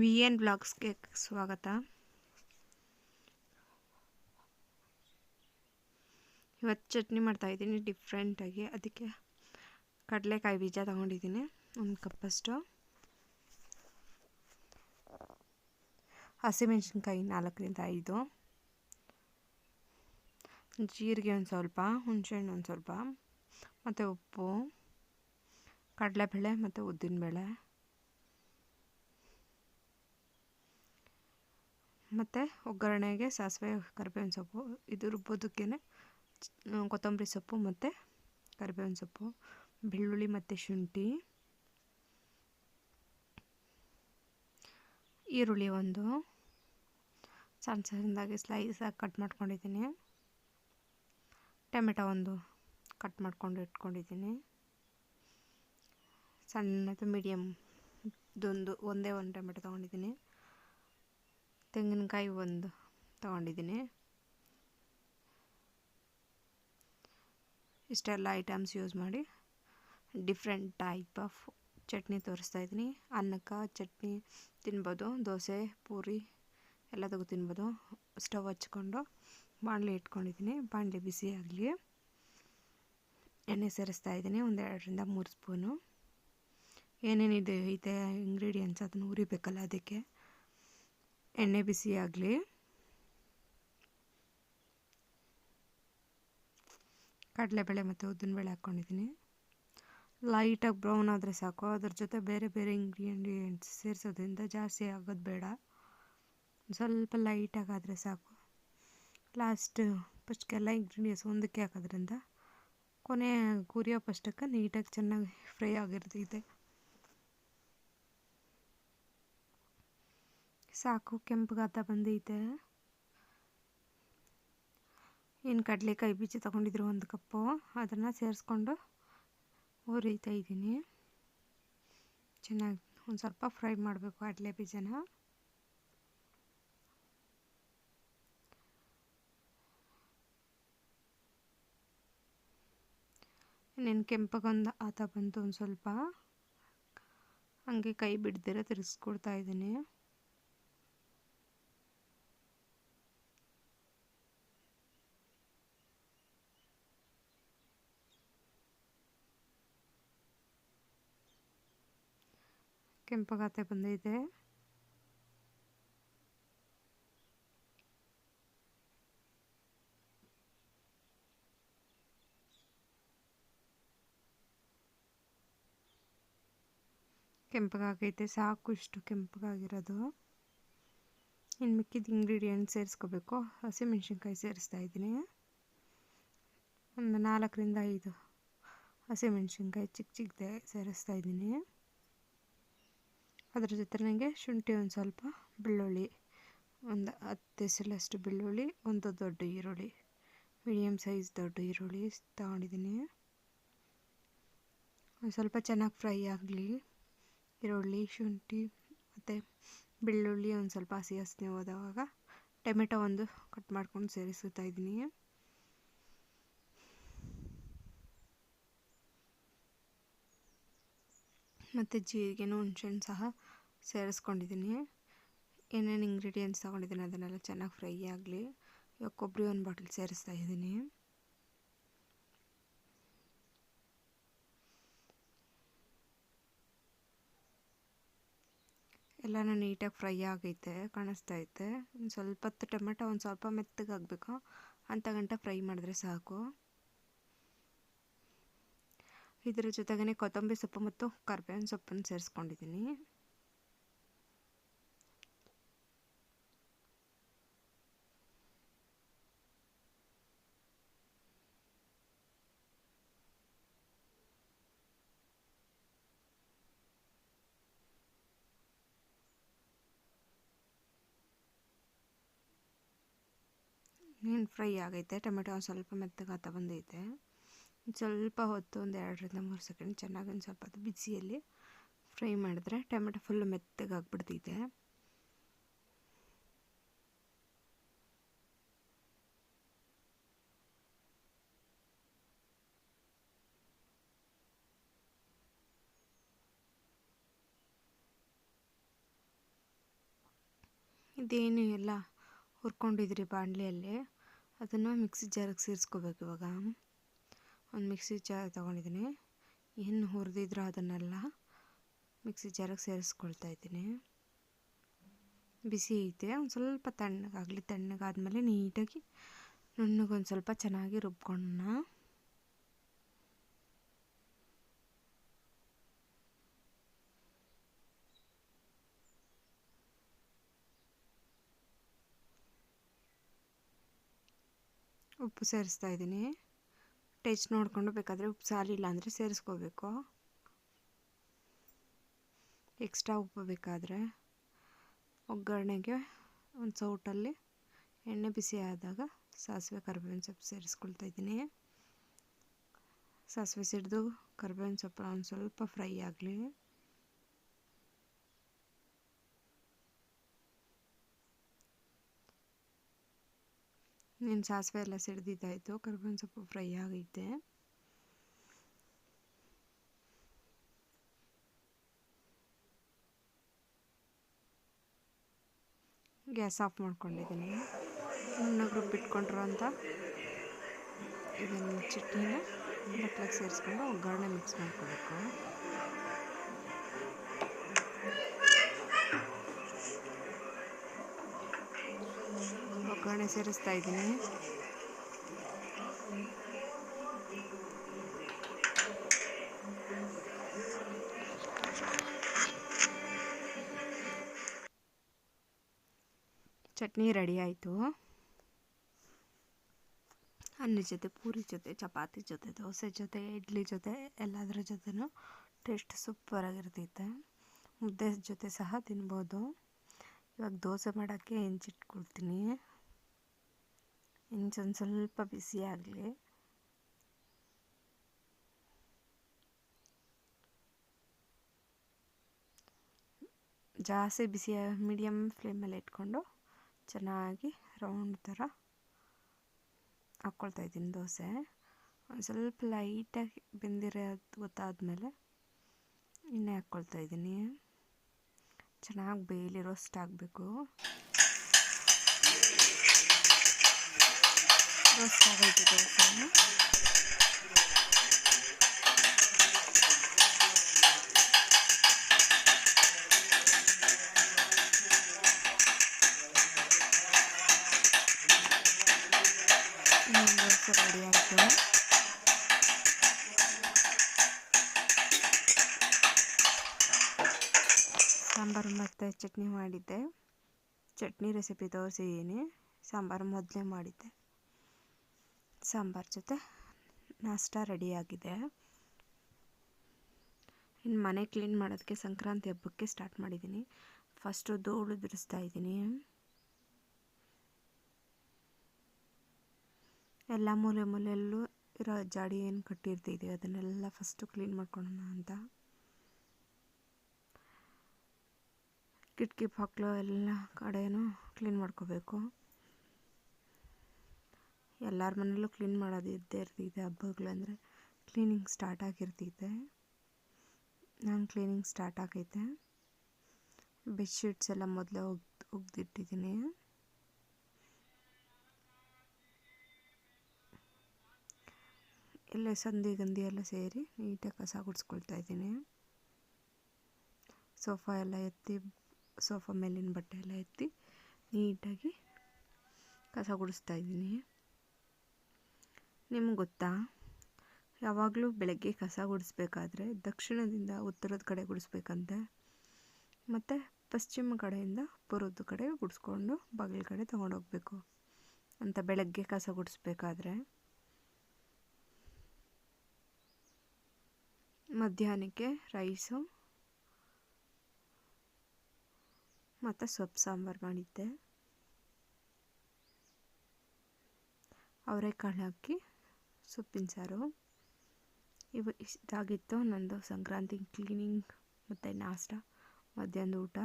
V N ಬ್ಲಾಗ್ಸ್ಗೆ ಸ್ವಾಗತ. ಇವತ್ತು ಚಟ್ನಿ ಮಾಡ್ತಾಯಿದ್ದೀನಿ ಡಿಫ್ರೆಂಟಾಗಿ ಅದಕ್ಕೆ ಕಡಲೆಕಾಯಿ ಬೀಜ ತೊಗೊಂಡಿದ್ದೀನಿ, ಒಂದು ಕಪ್ಪಷ್ಟು. ಹಸಿಮೆಣ್ಸಿನ್ಕಾಯಿ ನಾಲ್ಕರಿಂದ ಐದು. ಜೀರಿಗೆ ಒಂದು ಸ್ವಲ್ಪ, ಹುಣಸೆಹಣ್ಣು ಒಂದು ಸ್ವಲ್ಪ, ಮತ್ತು ಉಪ್ಪು, ಕಡಲೆಬೇಳೆ ಮತ್ತು ಉದ್ದಿನಬೇಳೆ. ಮತ್ತು ಒಗ್ಗರಣೆಗೆ ಸಾಸಿವೆ, ಕರಿಬೇವಿನ ಸೊಪ್ಪು, ಇದು ರುಬ್ಬೋದಕ್ಕೆ ಕೊತ್ತಂಬರಿ ಸೊಪ್ಪು ಮತ್ತು ಕರಿಬೇವಿನ ಸೊಪ್ಪು, ಬೆಳ್ಳುಳ್ಳಿ ಮತ್ತು ಶುಂಠಿ, ಈರುಳ್ಳಿ ಒಂದು, ಸಣ್ಣ ಸಣ್ಣದಾಗಿ ಸ್ಲೈಸಾಗಿ ಕಟ್ ಮಾಡ್ಕೊಂಡಿದ್ದೀನಿ. ಟೊಮೆಟೊ ಒಂದು ಕಟ್ ಮಾಡ್ಕೊಂಡು ಇಟ್ಕೊಂಡಿದ್ದೀನಿ. ಸಣ್ಣದು ಮೀಡಿಯಮ್ ಇದೊಂದು ಒಂದೇ ಒಂದು ಟೊಮೆಟೊ ತೊಗೊಂಡಿದ್ದೀನಿ. ತೆಂಗಿನಕಾಯಿ ಒಂದು ತೊಗೊಂಡಿದ್ದೀನಿ. ಇಷ್ಟೆಲ್ಲ ಐಟಮ್ಸ್ ಯೂಸ್ ಮಾಡಿ ಡಿಫ್ರೆಂಟ್ ಟೈಪ್ ಆಫ್ ಚಟ್ನಿ ತೋರಿಸ್ತಾ ಇದ್ದೀನಿ. ಅನ್ನಕ್ಕೆ ಚಟ್ನಿ ತಿನ್ಬೋದು, ದೋಸೆ, ಪೂರಿ ಎಲ್ಲದಕ್ಕೂ ತಿನ್ಬೋದು. ಸ್ಟವ್ ಹಚ್ಕೊಂಡು ಬಾಣಲೆ ಇಟ್ಕೊಂಡಿದ್ದೀನಿ. ಬಾಣಲೆ ಬಿಸಿ ಆಗಲಿ. ಎಣ್ಣೆ ಸೇರಿಸ್ತಾ ಇದ್ದೀನಿ, ಒಂದು ಎರಡರಿಂದ ಮೂರು ಸ್ಪೂನು. ಏನೇನಿದೆ ಇದೆ ಇಂಗ್ರೀಡಿಯೆಂಟ್ಸ್ ಅದನ್ನು ಉರಿಬೇಕಲ್ಲ ಅದಕ್ಕೆ. ಎಣ್ಣೆ ಬಿಸಿ ಆಗಲಿ. ಕಡಲೆಬೇಳೆ ಮತ್ತು ಉದ್ದಿನಬೇಳೆ ಹಾಕ್ಕೊಂಡಿದ್ದೀನಿ. ಲೈಟಾಗಿ ಬ್ರೌನ್ ಆದರೆ ಸಾಕು. ಅದ್ರ ಜೊತೆ ಬೇರೆ ಬೇರೆ ಇಂಗ್ರೀಡಿಯೆಂಟ್ಸ್ ಸೇರಿಸೋದ್ರಿಂದ ಜಾಸ್ತಿ ಆಗೋದು ಬೇಡ. ಸ್ವಲ್ಪ ಲೈಟಾಗಿ ಆದರೆ ಸಾಕು. ಲಾಸ್ಟ್ ಫಸ್ಟ್ಗೆಲ್ಲ ಇಂಗ್ರೀಡಿಯೆಂಟ್ಸ್ ಒಂದಕ್ಕೆ ಹಾಕೋದ್ರಿಂದ ಕೊನೆ ಕುರಿಯೋ ಫಸ್ಟಕ್ಕೆ ನೀಟಾಗಿ ಚೆನ್ನಾಗಿ ಫ್ರೈ ಆಗಿರ್ತೈತೆ. ಸಾಕು ಕೆಂಪಗಾತ ಬಂದೈತೆ. ಏನು ಕಡಲೆಕಾಯಿ ಬೀಜ ತೊಗೊಂಡಿದ್ರು ಒಂದು ಕಪ್ಪು, ಅದನ್ನು ಸೇರಿಸ್ಕೊಂಡು ಹುರಿತಾ ಇದ್ದೀನಿ. ಚೆನ್ನಾಗಿ ಒಂದು ಸ್ವಲ್ಪ ಫ್ರೈ ಮಾಡಬೇಕು ಕಡಲೆ ಬೀಜನ. ಇನ್ನೇನು ಕೆಂಪಗೊಂದು ಆತ ಬಂತು ಒಂದು ಸ್ವಲ್ಪ. ಹಂಗೆ ಕೈ ಬಿಡ್ದಿರ ತಿರ್ಗಿಸ್ಕೊಡ್ತಾ ಇದ್ದೀನಿ. ಕೆಂಪಗಾತೆ ಬಂದೈತೆ ಕೆಂಪಗಾಗೈತೆ ಸಾಕು ಇಷ್ಟು ಕೆಂಪಗಾಗಿರೋದು ಇನ್ನು ಮಿಕ್ಕಿದ ಇಂಗ್ರೀಡಿಯೆಂಟ್ ಸೇರಿಸ್ಕೋಬೇಕು. ಹಸಿಮೆಣ್ಸಿನ್ಕಾಯಿ ಸೇರಿಸ್ತಾ ಇದ್ದೀನಿ. ಒಂದು ನಾಲ್ಕರಿಂದ ಐದು ಹಸಿಮೆಣ್ಸಿನ್ಕಾಯಿ ಚಿಕ್ಕ ಚಿಕ್ಕದೆ ಸೇರಿಸ್ತಾ ಇದ್ದೀನಿ. ಅದ್ರ ಜೊತೆ ನನಗೆ ಶುಂಠಿ ಒಂದು ಸ್ವಲ್ಪ ಬೆಳ್ಳುಳ್ಳಿ ಒಂದು ಹತ್ತು ಎಸಲಷ್ಟು ಬೆಳ್ಳುಳ್ಳಿ, ಒಂದು ದೊಡ್ಡ ಈರುಳ್ಳಿ ಮೀಡಿಯಮ್ ಸೈಜ್ ದೊಡ್ಡ ಈರುಳ್ಳಿ ತಗೊಂಡಿದ್ದೀನಿ. ಸ್ವಲ್ಪ ಚೆನ್ನಾಗಿ ಫ್ರೈ ಆಗಲಿ. ಈರುಳ್ಳಿ, ಶುಂಠಿ ಮತ್ತು ಬೆಳ್ಳುಳ್ಳಿ ಒಂದು ಸ್ವಲ್ಪ ಹಸಿ ಹಸಿನೇ ಹೋದಾಗ ಟೊಮೆಟೊ ಒಂದು ಕಟ್ ಮಾಡ್ಕೊಂಡು ಸೇರಿಸುತ್ತಾ ಇದ್ದೀನಿ. ಮತ್ತು ಜೀರಿಗೆನೂ ಹುಣ್ಸೆಹಣ್ಣು ಸಹ ಸೇರಿಸ್ಕೊಂಡಿದ್ದೀನಿ. ಏನೇನು ಇಂಗ್ರೀಡಿಯೆಂಟ್ಸ್ ತೊಗೊಂಡಿದ್ದೀನಿ ಅದನ್ನೆಲ್ಲ ಚೆನ್ನಾಗಿ ಫ್ರೈ ಆಗಲಿ. ಇವಾಗ ಕೊಬ್ಬರಿ ಒಂದು ಬಾಟಲ್ ಸೇರಿಸ್ತಾ ಇದ್ದೀನಿ. ಎಲ್ಲನೂ ನೀಟಾಗಿ ಫ್ರೈ ಆಗೈತೆ, ಕಾಣಿಸ್ತಾ ಐತೆ. ಒಂದು ಸ್ವಲ್ಪ ಟೊಮೆಟೊ ಒಂದು ಸ್ವಲ್ಪ ಮೆತ್ತಗಾಗಬೇಕು. ಅಂಥ ಗಂಟ ಫ್ರೈ ಮಾಡಿದ್ರೆ ಸಾಕು. ಇದರ ಜೊತೆಗೇ ಕೊತ್ತಂಬರಿ ಸೊಪ್ಪು ಮತ್ತು ಕರ್ಬೇವಿನ ಸೊಪ್ಪನ್ನು ಸೇರಿಸ್ಕೊಂಡಿದ್ದೀನಿ. ಏನು ಫ್ರೈ ಆಗೈತೆ, ಟೊಮೆಟೊ ಒಂದು ಸ್ವಲ್ಪ ಮೆತ್ತಗಾತ ಬಂದೈತೆ. ಸ್ವಲ್ಪ ಹೊತ್ತು ಒಂದು ಎರಡರಿಂದ ಮೂರು ಸೆಕೆಂಡ್ ಚೆನ್ನಾಗಿ ಒಂದು ಸ್ವಲ್ಪ ಅದು ಬಿಸಿಯಲ್ಲಿ ಫ್ರೈ ಮಾಡಿದ್ರೆ ಟೊಮೆಟೊ ಫುಲ್ಲು ಮೆತ್ತಗಾಗ್ಬಿಡ್ತಿದೆ ಇದೇನು ಎಲ್ಲ ಹುರ್ಕೊಂಡಿದ್ರಿ ಬಾಣಲೆಯಲ್ಲಿ? ಅದನ್ನು ಮಿಕ್ಸಿ ಜಾರಿಗೆ ಸೇರಿಸ್ಕೋಬೇಕು ಇವಾಗ. ಒಂದು ಮಿಕ್ಸಿ ಜಾರ್ ತೊಗೊಂಡಿದ್ದೀನಿ. ಏನು ಹುರಿದಿದ್ರೆ ಅದನ್ನೆಲ್ಲ ಮಿಕ್ಸಿ ಜಾರಿಗೆ ಸೇರಿಸ್ಕೊಳ್ತಾ ಇದ್ದೀನಿ. ಬಿಸಿ ಐತೆ. ಒಂದು ಸ್ವಲ್ಪ ತಣ್ಣಗಾಗಲಿ, ತಣ್ಣಗಾದ್ಮೇಲೆ ನೀಟಾಗಿ ನುಣ್ಣಗೊಂದು ಸ್ವಲ್ಪ ಚೆನ್ನಾಗಿ ರುಬ್ಕೊಳ್ಳೋಣ. ಉಪ್ಪು ಸೇರಿಸ್ತಾ ಇದ್ದೀನಿ. ಟೇಸ್ಟ್ ನೋಡಿಕೊಂಡು ಬೇಕಾದರೆ ಉಪ್ಪು ಸಾಲಿಲ್ಲ ಅಂದರೆ ಸೇರಿಸ್ಕೋಬೇಕು. ಎಕ್ಸ್ಟ್ರಾ ಉಪ್ಪು ಬೇಕಾದರೆ. ಒಗ್ಗರಣೆಗೆ ಒಂದು ಸೌಟಲ್ಲಿ ಎಣ್ಣೆ ಬಿಸಿ ಆದಾಗ ಸಾಸಿವೆ, ಕರಿಬೇವಿನ ಸೊಪ್ಪು ಸೇರಿಸ್ಕೊಳ್ತಾ ಇದ್ದೀನಿ. ಸಾಸಿವೆ ಸಿಡಿದು ಕರಿಬೇವಿನ ಸೊಪ್ಪು ಒಂದು ಸ್ವಲ್ಪ ಫ್ರೈ ಆಗಲಿ. ನೀನು ಸಾಸಿವೆ ಎಲ್ಲ ಸಿಡ್ದಿದ್ದಾಯಿತು ಕರ್ಬೇವಿನ ಸೊಪ್ಪು ಫ್ರೈ ಆಗೈತೆ ಗ್ಯಾಸ್ ಆಫ್ ಮಾಡ್ಕೊಂಡಿದ್ದೀನಿ. ನುಣ್ಣಗೆ ರುಬ್ಬಿಟ್ಕೊಂಡಿರೋ ಅಂತ. ಇದನ್ನು ಚಟ್ನಿನ ಬಟ್ಲಿಗೆ ಸೇರಿಸ್ಕೊಂಡು ಒಗ್ಗರಣೆ ಮಿಕ್ಸ್ ಮಾಡ್ಕೋಬೇಕು. ಒಗ್ಗರಣೆ ಸೇರಿಸ್ತಾ ಇದ್ದೀನಿ. ಚಟ್ನಿ ರೆಡಿ ಆಯಿತು. ಅನ್ನ ಜೊತೆ, ಪೂರಿ ಜೊತೆ, ಚಪಾತಿ ಜೊತೆ, ದೋಸೆ ಜೊತೆ, ಇಡ್ಲಿ ಜೊತೆ, ಎಲ್ಲದರ ಜೊತೆನೂ ಟೇಸ್ಟ್ ಸೂಪರಾಗಿರ್ತೈತೆ. ಮುದ್ದೆ ಜೊತೆ ಸಹ ತಿನ್ಬೋದು. ಇವಾಗ ದೋಸೆ ಮಾಡೋಕ್ಕೆ ಹೆಂಚಿಟ್ಕೊಳ್ತೀನಿ. ಹೆಂಚೊಂದು ಸ್ವಲ್ಪ ಬಿಸಿ ಆಗಲಿ. ಜಾಸ್ತಿ ಬಿಸಿ ಮೀಡಿಯಮ್ ಫ್ಲೇಮಲ್ಲಿ ಇಟ್ಕೊಂಡು ಚೆನ್ನಾಗಿ ರೌಂಡ್ ಥರ ಹಾಕ್ಕೊಳ್ತಾ ಇದ್ದೀನಿ ದೋಸೆ. ಒಂದು ಸ್ವಲ್ಪ ಲೈಟಾಗಿ ಬೆಂದಿರೋದು ಗೊತ್ತಾದಮೇಲೆ ಎಣ್ಣೆ ಹಾಕ್ಕೊಳ್ತಾ ಇದ್ದೀನಿ. ಚೆನ್ನಾಗಿ ಬೇಯಲಿ ರೋಸ್ಟ್ ಆಗೈತೆ ದೋಸೆ ರೆಡಿ ಆಯಿತು ಸಾಂಬಾರು ಮತ್ತು ಚಟ್ನಿ ಮಾಡಿದ್ದೆ. ಚಟ್ನಿ ರೆಸಿಪಿ ತೋರಿಸಿದ್ದೀನಿ ಸಾಂಬಾರು ಮೊದಲೇ ಮಾಡಿದ್ದೆ. ಸಾಂಬಾರು ಜೊತೆ ನಾಷ್ಟ ರೆಡಿಯಾಗಿದೆ ಇನ್ನು ಮನೆ ಕ್ಲೀನ್ ಮಾಡೋದಕ್ಕೆ ಸಂಕ್ರಾಂತಿ ಹಬ್ಬಕ್ಕೆ ಸ್ಟಾರ್ಟ್ ಮಾಡಿದ್ದೀನಿ. ಫಸ್ಟು ಧೂಳು ಬಿಡಿಸ್ತಾ ಇದ್ದೀನಿ. ಎಲ್ಲ ಮೂಲೆ ಮೂಲೆಯಲ್ಲೂ ಇರೋ ಜಾಡಿ ಏನು ಕಟ್ಟಿರ್ತಿದೆ ಅದನ್ನೆಲ್ಲ ಫಸ್ಟು ಕ್ಲೀನ್ ಮಾಡ್ಕೊಳ್ಳೋಣ ಅಂತ. ಕಿಟಕಿ ಬಾಕ್ಲು ಎಲ್ಲ ಕಡೆಯೂ ಕ್ಲೀನ್ ಮಾಡ್ಕೋಬೇಕು. ಎಲ್ಲರ ಮನೆಯಲ್ಲೂ ಕ್ಲೀನ್ ಮಾಡೋದು ಇದ್ದೇ ಇರ್ತೈತೆ ಹಬ್ಬಗಳು ಅಂದರೆ ಕ್ಲೀನಿಂಗ್ ಸ್ಟಾರ್ಟ್ ಆಗಿರ್ತೈತೆ. ನಾನು ಕ್ಲೀನಿಂಗ್ ಸ್ಟಾರ್ಟ್ ಆಗೈತೆ. ಬೆಡ್ಶೀಟ್ಸ್ ಎಲ್ಲ ಮೊದಲೇ ಒಗ್ದು ಒಗ್ದಿಟ್ಟಿದ್ದೀನಿ ಎಲ್ಲ ಸಂದಿ ಗಂಧಿ ಎಲ್ಲ ಸೇರಿ ನೀಟಾಗಿ ಕಸ ಗುಡಿಸ್ಕೊಳ್ತಾ ಇದ್ದೀನಿ. ಸೋಫಾ ಎಲ್ಲ ಎತ್ತಿ, ಸೋಫಾ ಮೇಲಿನ ಬಟ್ಟೆ ಎಲ್ಲ ಎತ್ತಿ ನೀಟಾಗಿ ಕಸ ಗುಡಿಸ್ತಾ ಇದ್ದೀನಿ. ನಿಮ್ಗೆ ಗೊತ್ತಾ? ಯಾವಾಗಲೂ ಬೆಳಗ್ಗೆ ಕಸ ಗುಡಿಸ್ಬೇಕಾದ್ರೆ ದಕ್ಷಿಣದಿಂದ ಉತ್ತರದ ಕಡೆ ಗುಡಿಸ್ಬೇಕಂತೆ. ಮತ್ತು ಪಶ್ಚಿಮ ಕಡೆಯಿಂದ ಪೂರ್ವದ ಕಡೆ ಗುಡಿಸ್ಕೊಂಡು ಬಾಗಿಲ ಕಡೆ ತೊಗೊಂಡೋಗ್ಬೇಕು. ಅಂತ ಬೆಳಗ್ಗೆ ಕಸ ಗುಡಿಸ್ಬೇಕಾದ್ರೆ. ಮಧ್ಯಾಹ್ನಕ್ಕೆ ರೈಸು. ಮತ್ತು ಸೊಪ್ಪು ಸಾಂಬಾರು ಮಾಡಿದ್ದೆ. ಅವರೆಕಾಳು ಹಾಕಿ ಸೊಪ್ಪಿನ ಸಾರು ಇವು ಇದಾಗಿತ್ತು ನಂದು ಸಂಕ್ರಾಂತಿ ಕ್ಲೀನಿಂಗ್ ಮತ್ತು ನಾಷ್ಟ ಮಧ್ಯಾಹ್ನದ ಊಟ